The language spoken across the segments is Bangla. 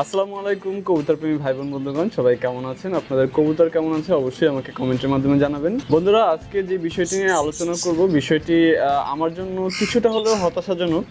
আসসালামু আলাইকুম কবুতর প্রেমী ভাই বোন বন্ধুগণ সবাই কেমন আছেন? আপনাদের কবুতর কেমন আছে অবশ্যই আমাকে কমেন্টের মাধ্যমে জানাবেন। বন্ধুরা আজকে যে বিষয়টি নিয়ে আলোচনা করব বিষয়টি আমার জন্য কিছুটা হলেও হতাশাজনক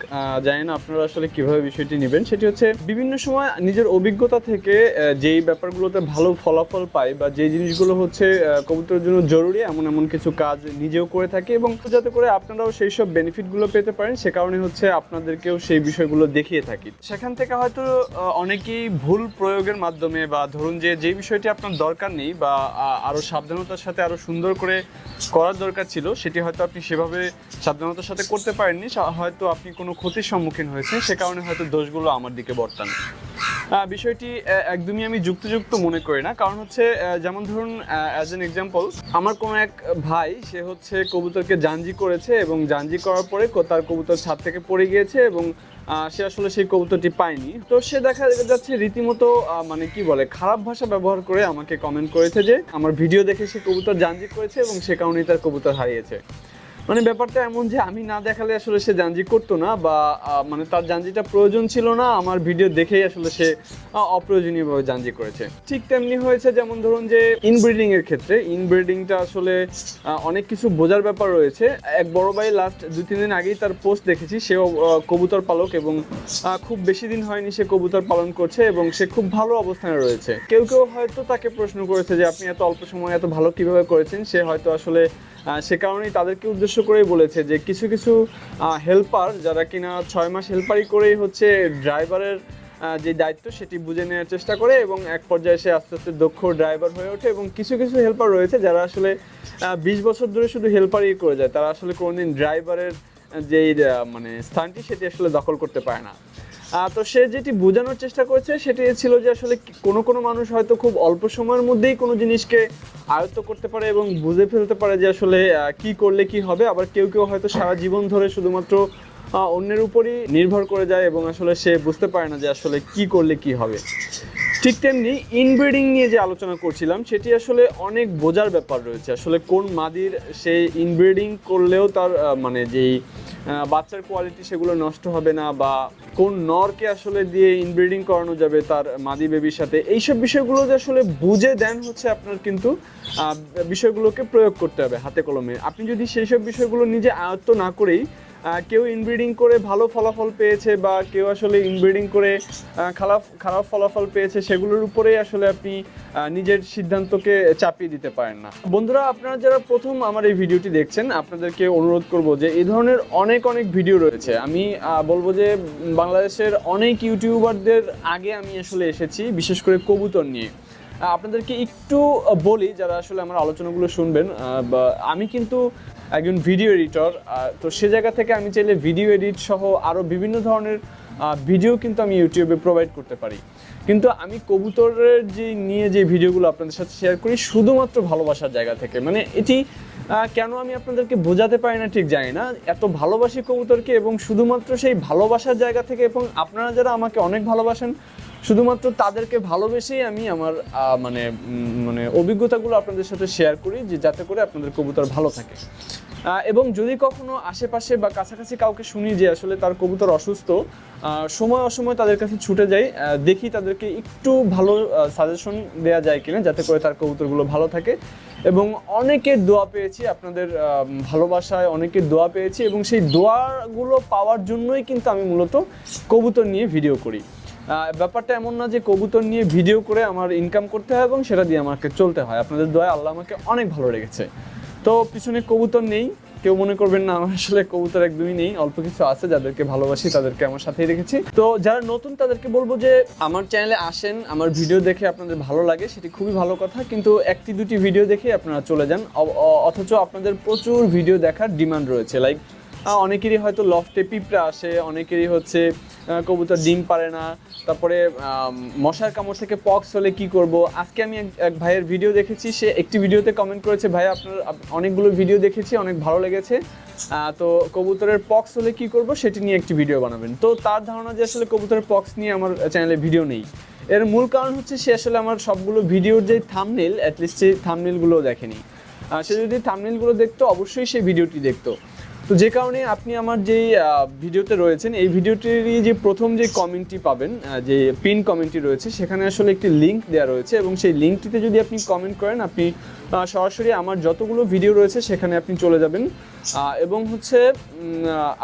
জানি না আপনারা আসলে কীভাবে বিষয়টি নেবেন। সেটি হচ্ছে বিভিন্ন সময় নিজের অভিজ্ঞতা থেকে যেই ব্যাপারগুলোতে ভালো ফলাফল পাই বা যে জিনিসগুলো হচ্ছে কবুতরের জন্য জরুরি এমন এমন কিছু কাজ নিজেও করে থাকি এবং যাতে করে আপনারাও সেই সব বেনিফিটগুলো পেতে পারেন সে কারণে হচ্ছে আপনাদেরকেও সেই বিষয়গুলো দেখিয়ে থাকি। সেখান থেকে হয়তো আহ, অনেকেই ভুল প্রয়োগের মাধ্যমে বা ধরুন যে যে বিষয়টি আপনার দরকার নেই বা আরও আরও সাবধানতার সাথে আরও সুন্দর করে করার দরকার ছিল, সেটি হয়তো আপনি সেভাবে সাবধানতার সাথে করতে পারেননি হয়তো আপনি কোনো ক্ষতির সম্মুখীন হয়েছেন, সে কারণে হয়তো দোষগুলো আমার দিকে বর্তান। বিষয়টি একদমই আমি যুক্তিযুক্ত মনে করি না। কারণ হচ্ছে যেমন ধরুন অ্যাজ এন এক্সাম্পল আমার কোনো এক ভাই, সে হচ্ছে কবুতরকে জাঞ্জি করেছে এবং জাঞ্জি করার পরে তার কবুতর ছাদ থেকে পড়ে গিয়েছে এবং সে আসলে সেই কবুতরটি পায়নি। তো সে দেখা যাচ্ছে রীতিমতো মানে কি বলে, খারাপ ভাষা ব্যবহার করে আমাকে কমেন্ট করেছে যে, আমার ভিডিও দেখে সে কবুতর জাঞ্জি করেছে এবং সে কারণেই তার কবুতর হারিয়েছে। মানে ব্যাপারটা এমন যে আমি না দেখালে আসলে সে জাঞ্জি করতো না বা মানে তার জাঞ্জিটা প্রয়োজন ছিল না, আমার ভিডিও দেখেই আসলে সে অপ্রয়োজনীয়ভাবে জাঞ্জি করেছে। ঠিক তেমনি হয়েছে যেমন ধরুন যে ইনব্রিডিং এর ক্ষেত্রে ইনব্রিডিংটা আসলে অনেক কিছু বোঝার ব্যাপার রয়েছে। এক বড় ভাই লাস্ট দু তিন দিন আগেই তার পোস্ট দেখেছি, সেও কবুতর পালক এবং খুব বেশি দিন হয়নি সে কবুতর পালন করছে এবং সে খুব ভালো অবস্থানে রয়েছে। কেউ কেউ হয়তো তাকে প্রশ্ন করেছে যে আপনি এত অল্প সময় এত ভালো কীভাবে করেছেন, সে হয়তো আসলে সে কারণেই তাদেরকে উদ্দেশ্য করেই বলেছে যে কিছু কিছু হেল্পার যারা কিনা ছয় মাস হেল্পারই করেই হচ্ছে ড্রাইভারের যে দায়িত্ব সেটি বুঝে নেওয়ার চেষ্টা করে এবং এক পর্যায়ে সে আস্তে আস্তে দক্ষ ড্রাইভার হয়ে ওঠে এবং কিছু কিছু হেল্পার রয়েছে যারা আসলে বিশ বছর ধরে শুধু হেল্পারই করে যায়। তারা আসলে কোনোদিন ড্রাইভারের যেই মানে স্থানটি সেটি আসলে দখল করতে পারে না। তো সে যেটি বোঝানোর চেষ্টা করেছে সেটি ছিল যে আসলে কোনো কোনো মানুষ হয়তো খুব অল্প সময়ের মধ্যেই কোনো জিনিসকে আয়ত্ত করতে পারে এবং বুঝে ফেলতে পারে যে আসলে কি করলে কি হবে। আবার কেউ কেউ হয়তো সারা জীবন ধরে শুধুমাত্র অন্যের উপরই নির্ভর করে যায় এবং আসলে সে বুঝতে পারে না যে আসলে কি করলে কি হবে। ঠিক তেমনি ইনব্রিডিং নিয়ে যে আলোচনা করছিলাম, সেটি আসলে অনেক বোঝার ব্যাপার রয়েছে। আসলে কোন মাদির সে ইনব্রিডিং করলেও তার মানে যেই বাচ্চার কোয়ালিটি সেগুলো নষ্ট হবে না বা কোন নরকে আসলে দিয়ে ইনব্রিডিং করানো যাবে তার মাদি বেবির সাথে, এইসব বিষয়গুলো যে আসলে বুঝে দেন হচ্ছে আপনার কিন্তু বিষয়গুলোকে প্রয়োগ করতে হবে হাতে কলমে। আপনি যদি সেই সব বিষয়গুলো নিজে আয়ত্ত না করেই কেউ ইনব্রিডিং করে ভালো ফলাফল পেয়েছে বা কেউ আসলে ইনব্রিডিং করে খারাপ খারাপ ফলাফল পেয়েছে, সেগুলোর উপরেই আসলে আপনি নিজের সিদ্ধান্তকে চাপিয়ে দিতে পারেন না। বন্ধুরা, আপনারা যারা প্রথম আমার এই ভিডিওটি দেখছেন, আপনাদেরকে অনুরোধ করব যে এই ধরনের অনেক অনেক ভিডিও রয়েছে। আমি বলব যে বাংলাদেশের অনেক ইউটিউবারদের আগে আমি আসলে এসেছি, বিশেষ করে কবুতর নিয়ে। আপনাদেরকে একটু বলি যারা আসলে আমার আলোচনাগুলো শুনবেন আমি কিন্তু একজন ভিডিও এডিটর তো সে জায়গা থেকে আমি চাইলে ভিডিও এডিট সহ আরও বিভিন্ন ধরনের ভিডিও কিন্তু আমি ইউটিউবে প্রোভাইড করতে পারি। কিন্তু আমি কবুতরের যে নিয়ে যে ভিডিওগুলো আপনাদের সাথে শেয়ার করি, শুধুমাত্র ভালোবাসার জায়গা থেকে। মানে এটি কেন আমি আপনাদেরকে বোঝাতে পারি না ঠিক জানি না। এত ভালোবাসি কবুতরকে এবং শুধুমাত্র সেই ভালোবাসার জায়গা থেকে এবং আপনারা যারা আমাকে অনেক ভালোবাসেন শুধুমাত্র তাদেরকে ভালোবেসেই আমি আমার মানে মানে অভিজ্ঞতাগুলো আপনাদের সাথে শেয়ার করি যে যাতে করে আপনাদের কবুতর ভালো থাকে। এবং যদি কখনো আশেপাশে বা কাছাকাছি কাউকে শুনি যে আসলে তার কবুতর অসুস্থ সময় অসময় তাদের কাছে ছুটে যাই দেখি তাদেরকে একটু ভালো সাজেশন দেওয়া যায় কিনা যাতে করে তার কবুতরগুলো ভালো থাকে। এবং অনেকের দোয়া পেয়েছি আপনাদের ভালোবাসায়, অনেকের দোয়া পেয়েছি এবং সেই দোয়াগুলো পাওয়ার জন্যই কিন্তু আমি মূলত কবুতর নিয়ে ভিডিও করি। ব্যাপারটা এমন না যে কবুতর নিয়ে ভিডিও করে আমার ইনকাম করতে হয় এবং সেটা দিয়ে আমাকে চলতে হয়। আপনাদের দোয়া আল্লাহ আমাকে অনেক ভালো লেগেছে তো পিছনে কবুতর নেই, কেউ মনে করবেন না, আমার আসলে কবুতর একদমই নেই, অল্প কিছু আছে, যাদেরকে ভালোবাসি তাদেরকে আমার সাথেই রেখেছি। তো যারা নতুন, তাদেরকে বলব যে আমার চ্যানেলে আসেন, আমার ভিডিও দেখে আপনাদের ভালো লাগে, সেটি খুবই ভালো কথা, কিন্তু একটি দুটি ভিডিও দেখে আপনারা চলে যান অথচ আপনাদের প্রচুর ভিডিও দেখার ডিমান্ড রয়েছে। লাইক অনেকেরই হয়তো লফটে পিঁপড়া আসে, অনেকেরই হচ্ছে কবুতর ডিম পারে না। তারপরে মশার কামড় থেকে পক্স হলে কি করব? আজকে আমি এক- ভাইয়ের ভিডিও দেখেছি, সে একটি ভিডিওতে কমেন্ট করেছে, ভাই, আপনার অনেকগুলো ভিডিও দেখেছি, অনেক ভালো লেগেছে। তো কবুতরের পক্স হলে কি করব, সেটি নিয়ে একটি ভিডিও বানাবেন। তো তার ধারণা যে আসলে কবুতরের পক্স নিয়ে আমার চ্যানেলে ভিডিও নেই। এর মূল কারণ হচ্ছে, সে আসলে আমার সবগুলো ভিডিওর যে থামনেল অ্যাটলিস্ট সেই থামনেলগুলোও দেখেনি। সে যদি থামনেলগুলো দেখতো, অবশ্যই সেই ভিডিওটি দেখতো। তো যে কারণে আপনি আমার আহ, ভিডিওতে রয়েছেন এই ভিডিওটিরই যে প্রথম যে কমেন্টটি পাবেন যে পিন কমেন্টটি রয়েছে সেখানে আসলে একটি লিঙ্ক দেওয়া রয়েছে এবং সেই লিঙ্কটিতে যদি আপনি কমেন্ট করেন আপনি সরাসরি আমার যতগুলো ভিডিও রয়েছে সেখানে আপনি চলে যাবেন। এবং হচ্ছে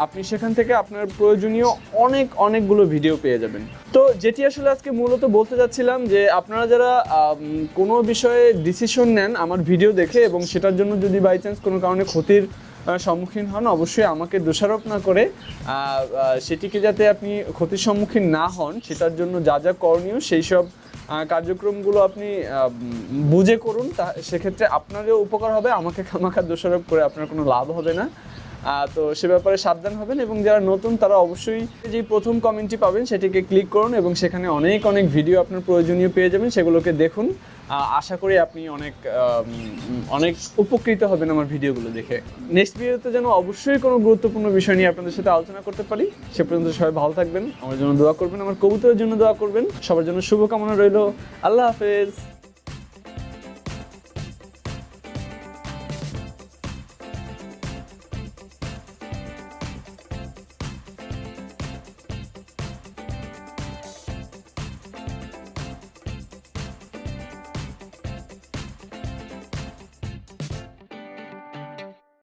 আপনি সেখান থেকে আপনার প্রয়োজনীয় অনেক অনেকগুলো ভিডিও পেয়ে যাবেন। তো যেটি আসলে আজকে মূলত বলতে যাচ্ছিলাম যে আপনারা যারা কোনো বিষয়ে ডিসিশন নেন আমার ভিডিও দেখে এবং সেটার জন্য যদি বাই চান্স কোনো কারণে ক্ষতির সম্মুখীন হন, অবশ্যই আমাকে দোষারোপ না করে সেটিকে যাতে আপনি ক্ষতির সম্মুখীন না হন, সেটার জন্য যা যা করণীয়, সেই সব কার্যক্রমগুলো আপনি বুঝে করুন, তা, সেক্ষেত্রে আপনারও উপকার হবে, আমাকে খামাখা দোষারোপ করে আপনার কোনো লাভ হবে না। তো সে ব্যাপারে সাবধান হবেন এবং যারা নতুন, তারা অবশ্যই যে প্রথম কমেন্টটি পাবেন, সেটিকে ক্লিক করুন এবং সেখানে অনেক অনেক ভিডিও আপনার প্রয়োজনীয় পেয়ে যাবেন, সেগুলোকে দেখুন। আশা করি আপনি অনেক অনেক উপকৃত হবেন আমার ভিডিওগুলো দেখে। নেক্সট ভিডিওতে যেন অবশ্যই কোনো গুরুত্বপূর্ণ বিষয় নিয়ে আপনাদের সাথে আলোচনা করতে পারি, সে পর্যন্ত সবাই ভালো থাকবেন, আমার জন্য দোয়া করবেন, আমার কবুতরের জন্য দোয়া করবেন, সবার জন্য শুভকামনা রইল, আল্লাহ হাফেজ।